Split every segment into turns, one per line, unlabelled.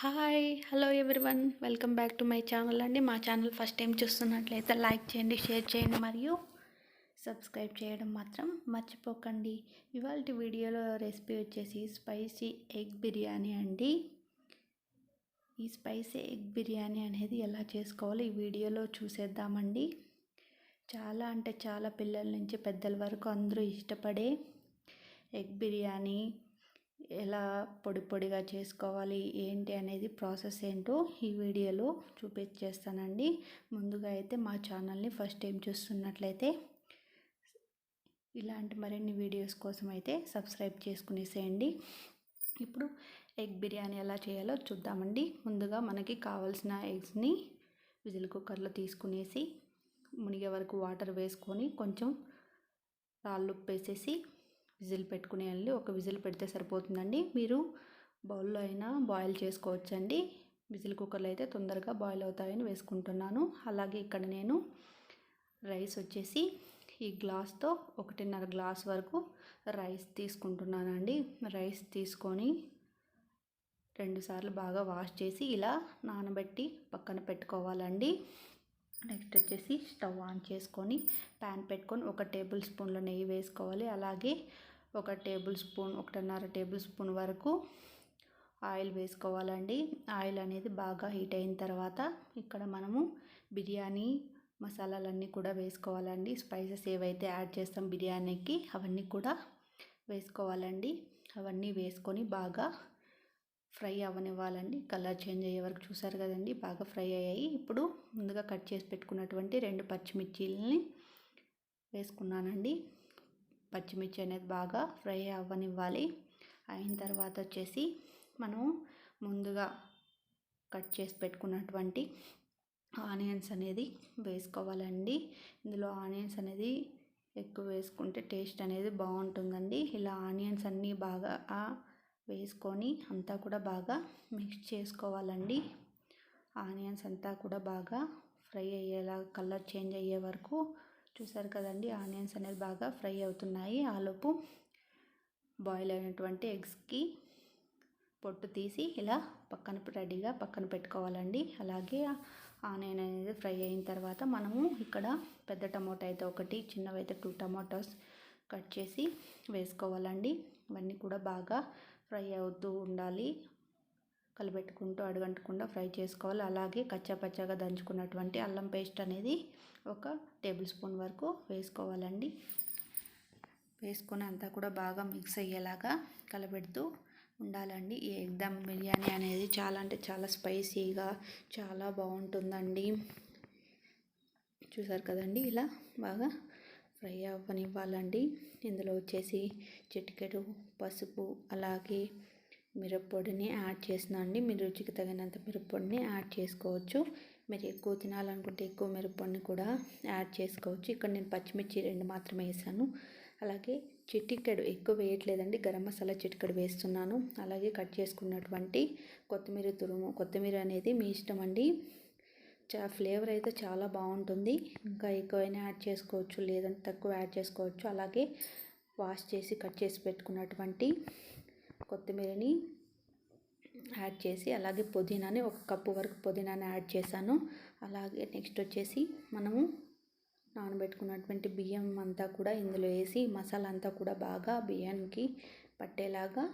Hi hello everyone welcome back to my channel అండి మా channel first time చూస్తున్నట్లయితే like చేయండి షేర్ చేయండి మరియు సబ్స్క్రైబ్ చేయడం మాత్రం మర్చిపోకండి. ఇవాళ వీడియోలో రెసిపీ వచ్చేసి స్పైసీ ఎగ్ బిర్యానీ అండి. ఈ స్పైసీ ఎగ్ బిర్యానీ అనేది ఎలా చేసుకోవాలో ఈ వీడియోలో చూసేద్దామండి. చాలా అంటే చాలా పిల్లల నుంచి పెద్దల వరకు అందరూ ఇష్టపడే ఎగ్ బిర్యానీ. ఎలా పొడి పొడిగా చేసుకోవాలి ఏంటి అనేది ప్రాసెస్ ఏంటో ఈ వీడియోలో చూపించేస్తానండి. ముందుగా అయితే మా ఛానల్ని ఫస్ట్ టైం చూస్తున్నట్లయితే ఇలాంటి మరిన్ని వీడియోస్ కోసం అయితే సబ్స్క్రైబ్ చేసుకునేసేయండి ఇప్పుడు ఎగ్ బిర్యానీ ఎలా చేయాలో చూద్దామండి. ముందుగా మనకి కావాల్సిన ఎగ్స్ని విజిల్ కుక్కర్లో తీసుకునేసి మునిగే వరకు వాటర్ వేసుకొని కొంచెం రాళ్ళు వేసేసి విజిల్ పెట్టుకునేయాలి ఒక విజిల్ పెడితే సరిపోతుందండి. మీరు బౌల్లో అయినా బాయిల్ చేసుకోవచ్చండి. విజిల్ కుక్కర్లో అయితే తొందరగా బాయిల్ అవుతాయని వేసుకుంటున్నాను. అలాగే ఇక్కడ నేను రైస్ వచ్చేసి ఈ గ్లాస్తో ఒకటిన్నర గ్లాస్ వరకు రైస్ తీసుకుంటున్నానండి. రైస్ తీసుకొని రెండుసార్లు బాగా వాష్ చేసి ఇలా నానబెట్టి పక్కన పెట్టుకోవాలండి. నెక్స్ట్ వచ్చేసి స్టవ్ ఆన్ చేసుకొని ప్యాన్ పెట్టుకొని ఒక టేబుల్ స్పూన్లో నెయ్యి వేసుకోవాలి. అలాగే ఒక టేబుల్ స్పూన్ ఒకటిన్నర టేబుల్ స్పూన్ వరకు ఆయిల్ వేసుకోవాలండి. ఆయిల్ అనేది బాగా హీట్ అయిన తర్వాత ఇక్కడ మనము బిర్యానీ మసాలాలన్నీ కూడా వేసుకోవాలండి. స్పైసెస్ ఏవైతే యాడ్ చేస్తాం బిర్యానీకి అవన్నీ కూడా వేసుకోవాలండి. అవన్నీ వేసుకొని బాగా ఫ్రై అవ్వనివ్వాలండి కలర్ చేంజ్ అయ్యే వరకు చూసారు కదండి బాగా ఫ్రై అయ్యాయి. ఇప్పుడు ముందుగా కట్ చేసి పెట్టుకున్నటువంటి రెండు పచ్చిమిర్చీలని వేసుకున్నానండి. పచ్చిమిర్చి అనేది బాగా ఫ్రై అవ్వనివ్వాలి అయిన తర్వాత వచ్చేసి మనం ముందుగా కట్ చేసి పెట్టుకున్నటువంటి ఆనియన్స్ అనేది వేసుకోవాలండి. ఇందులో ఆనియన్స్ అనేది ఎక్కువ వేసుకుంటే టేస్ట్ అనేది బాగుంటుందండి. ఇలా ఆనియన్స్ అన్నీ బాగా వేసుకొని అంతా కూడా బాగా మిక్స్ చేసుకోవాలండి. ఆనియన్స్ అంతా కూడా బాగా ఫ్రై అయ్యేలా కలర్ చేంజ్ అయ్యే వరకు చూసారు కదండి ఆనియన్స్ అనేది బాగా ఫ్రై అవుతున్నాయి. ఆలోపు బాయిల్ అయినటువంటి ఎగ్స్కి పొట్టు తీసి ఇలా పక్కన రెడీగా పక్కన పెట్టుకోవాలండి. అలాగే ఆనియన్ అనేది ఫ్రై అయిన తర్వాత మనము ఇక్కడ పెద్ద టమాటో అయితే ఒకటి చిన్నవైతే టూ టమాటోస్ కట్ చేసి వేసుకోవాలండి. ఇవన్నీ కూడా బాగా ఫ్రై అవుతూ ఉండాలి. కలబెట్టుకుంటూ అడుగంటకుండా ఫ్రై చేసుకోవాలి. అలాగే కచ్చాపచ్చాగా దంచుకున్నటువంటి అల్లం పేస్ట్ అనేది ఒక టేబుల్ స్పూన్ వరకు వేసుకోవాలండి. వేసుకొని అంతా కూడా బాగా మిక్స్ అయ్యేలాగా కలబెడుతూ ఉండాలండి. ఈ ఎగ్దమ్ బిర్యానీ అనేది చాలా అంటే చాలా స్పైసీగా చాలా బాగుంటుందండి. చూసారు కదండి? ఇలా బాగా ఫ్రై అవ్వనివ్వాలండి. ఇందులో వచ్చేసి చిటికెడు పసుపు అలాగే మిరప్పొడిని యాడ్ చేసిన అండి. మీ రుచికి తగినంత మిరప్పొడిని యాడ్ చేసుకోవచ్చు. మీరు ఎక్కువ తినాలనుకుంటే ఎక్కువ మిరప్పొడిని కూడా యాడ్ చేసుకోవచ్చు. ఇక్కడ నేను పచ్చిమిర్చి రెండు మాత్రమే వేసాను. అలాగే చిటికెడు ఎక్కువ వేయట్లేదండి. గరం మసాలా చిటికెడు వేస్తున్నాను. అలాగే కట్ చేసుకున్నటువంటి కొత్తిమీర తురుము కొత్తిమీర అనేది మీ ఇష్టం అండి. ఫ్లేవర్ అయితే చాలా బాగుంటుంది. ఇంకా ఎక్కువైనా యాడ్ చేసుకోవచ్చు లేదంటే తక్కువ యాడ్ చేసుకోవచ్చు. అలాగే వాష్ చేసి కట్ చేసి పెట్టుకున్నటువంటి కొత్తిమీరని యాడ్ చేసి అలాగే పుదీనాని ఒక కప్పు వరకు పుదీనాని యాడ్ చేశాను. అలాగే నెక్స్ట్ వచ్చేసి మనము నానబెట్టుకున్నటువంటి బియ్యం అంతా కూడా ఇందులో వేసి మసాలా అంతా కూడా బాగా బియ్యానికి పట్టేలాగా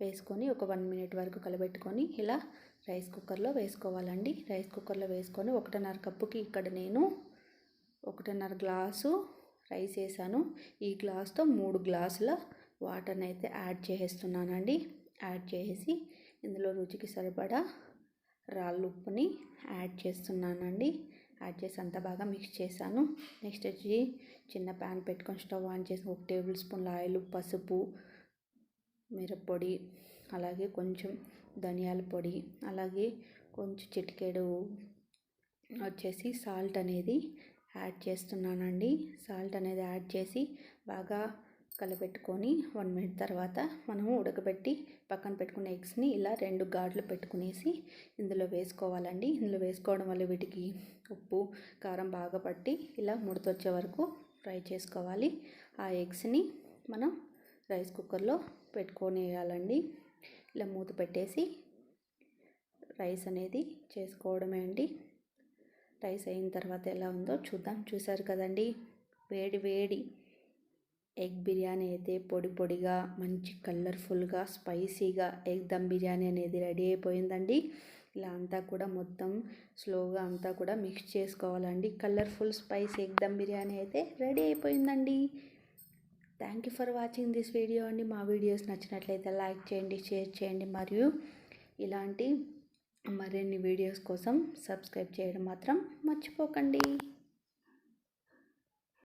వేసుకొని ఒక వన్ మినిట్ వరకు కలబెట్టుకొని ఇలా రైస్ కుక్కర్లో వేసుకోవాలండి. రైస్ కుక్కర్లో వేసుకొని ఒకటిన్నర కప్పుకి ఇక్కడ నేను ఒకటిన్నర గ్లాసు రైస్ వేసాను. ఈ గ్లాస్తో మూడు గ్లాసుల వాటర్ని అయితే యాడ్ చేసేస్తున్నానండి. యాడ్ చేసి ఇందులో రుచికి సరిపడా రాళ్ళు ఉప్పుని యాడ్ చేస్తున్నానండి. యాడ్ చేసి అంతా బాగా మిక్స్ చేశాను. నెక్స్ట్ వచ్చి చిన్న ప్యాన్ పెట్టుకొని స్టవ్ ఆన్ చేసి ఒక టేబుల్ స్పూన్ల ఆయిల్ పసుపు మిరప్పొడి అలాగే కొంచెం ధనియాల పొడి అలాగే కొంచెం చిటికెడు వచ్చేసి సాల్ట్ అనేది యాడ్ చేస్తున్నానండి. సాల్ట్ అనేది యాడ్ చేసి బాగా కలపెట్టుకొని వన్ మినిట్ తర్వాత మనము ఉడకబెట్టి పక్కన పెట్టుకున్న ఎగ్స్ని ఇలా రెండు గాడ్లు పెట్టుకునేసి ఇందులో వేసుకోవాలండి. ఇందులో వేసుకోవడం వల్ల వీటికి ఉప్పు కారం బాగా పట్టి ఇలా ముడతొచ్చే వరకు ఫ్రై చేసుకోవాలి. ఆ ఎగ్స్ని మనం రైస్ కుక్కర్లో పెట్టుకొని వేయాలండి ఇలా మూత పెట్టేసి రైస్ అనేది చేసుకోవడమే అండి. రైస్ అయిన తర్వాత ఎలా ఉందో చూద్దాం. చూసారు కదండి. వేడి వేడి ఎగ్ బిర్యానీ అయితే పొడి పొడిగా మంచి కలర్ఫుల్గా స్పైసీగా ఎగ్ దమ్ బిర్యానీ అనేది రెడీ అయిపోయిందండి. ఇలా అంతా కూడా మొత్తం స్లోగా అంతా కూడా మిక్స్ చేసుకోవాలండి. Colourful spice egg dum biryani అయితే రెడీ అయిపోయిందండి. Thank you for watching this video అండి. మా వీడియోస్ నచ్చినట్లయితే లైక్ చేయండి షేర్ చేయండి మరియు ఇలాంటి మరిన్ని వీడియోస్ కోసం సబ్స్క్రైబ్ చేయడం మాత్రం మర్చిపోకండి.